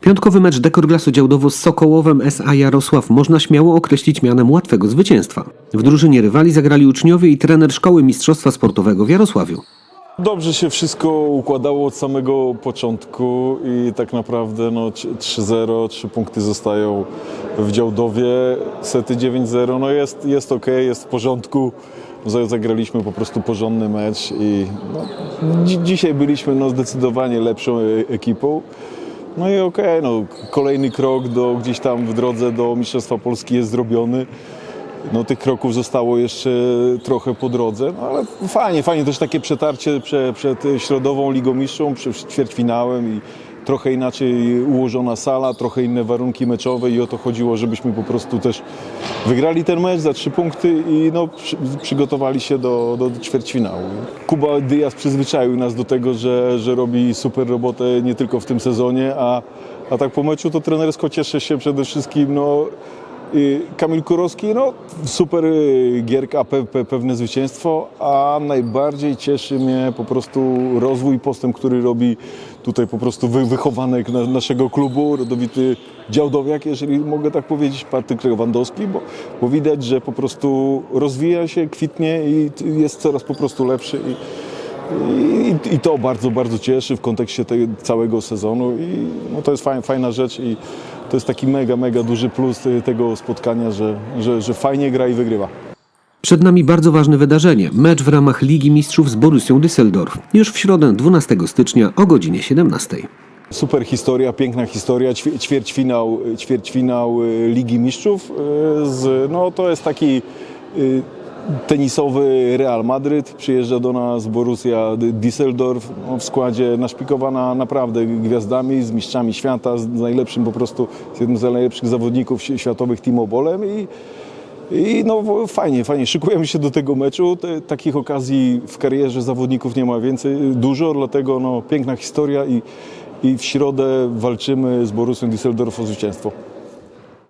Piątkowy mecz Dekorglasu Działdowo z Sokołowem S.A. Jarosław można śmiało określić mianem łatwego zwycięstwa. W drużynie rywali zagrali uczniowie i trener Szkoły Mistrzostwa Sportowego w Jarosławiu. Dobrze się wszystko układało od samego początku i tak naprawdę no, 3-0, 3 punkty zostają w Działdowie, sety 9-0, no jest, jest ok, jest w porządku. Za- Zagraliśmy po prostu porządny mecz i no, dzi- dzisiaj byliśmy no, zdecydowanie lepszą e- ekipą. No i okej, no, kolejny krok do, gdzieś tam w drodze do Mistrzostwa Polski jest zrobiony. No, tych kroków zostało jeszcze trochę po drodze, no, ale fajnie, fajnie też takie przetarcie prze, przed środową Ligą przed ćwierćfinałem i trochę inaczej ułożona sala, trochę inne warunki meczowe i o to chodziło, żebyśmy po prostu też wygrali ten mecz za trzy punkty i no, przy, przygotowali się do, do, ćwierćfinału. Kuba Dyaz przyzwyczaił nas do tego, że, że robi super robotę nie tylko w tym sezonie, a, a tak po meczu to trenersko cieszę się przede wszystkim no, Kamil Kurowski, no super y, gierka, pe, pe, pewne zwycięstwo, a najbardziej cieszy mnie po prostu rozwój, postęp, który robi tutaj po prostu wy, wychowanek na, naszego klubu, rodowity działdowiak, jeżeli mogę tak powiedzieć, Patryk Lewandowski, bo, bo widać, że po prostu rozwija się, kwitnie i jest coraz po prostu lepszy. I, i, I to bardzo, bardzo cieszy w kontekście tej całego sezonu i no, to jest fajna, fajna rzecz i to jest taki mega, mega duży plus y, tego spotkania, że, że, że fajnie gra i wygrywa. Przed nami bardzo ważne wydarzenie. Mecz w ramach Ligi Mistrzów z Borussią Düsseldorf. Już w środę 12 stycznia o godzinie 17. Super historia, piękna historia, ćwi- ćwierćfinał, ćwierćfinał y, Ligi Mistrzów. y, Z, no, to jest taki y, tenisowy Real Madryt. Przyjeżdża do nas Borussia Düsseldorf no, w składzie naszpikowana naprawdę gwiazdami, z mistrzami świata, z najlepszym po prostu, z jednym z najlepszych zawodników światowych Timo Bolem i i no fajnie, fajnie. Szykujemy się do tego meczu. Te, takich okazji w karierze zawodników nie ma więcej, dużo, dlatego no, piękna historia i, i w środę walczymy z Borussią Düsseldorf o zwycięstwo.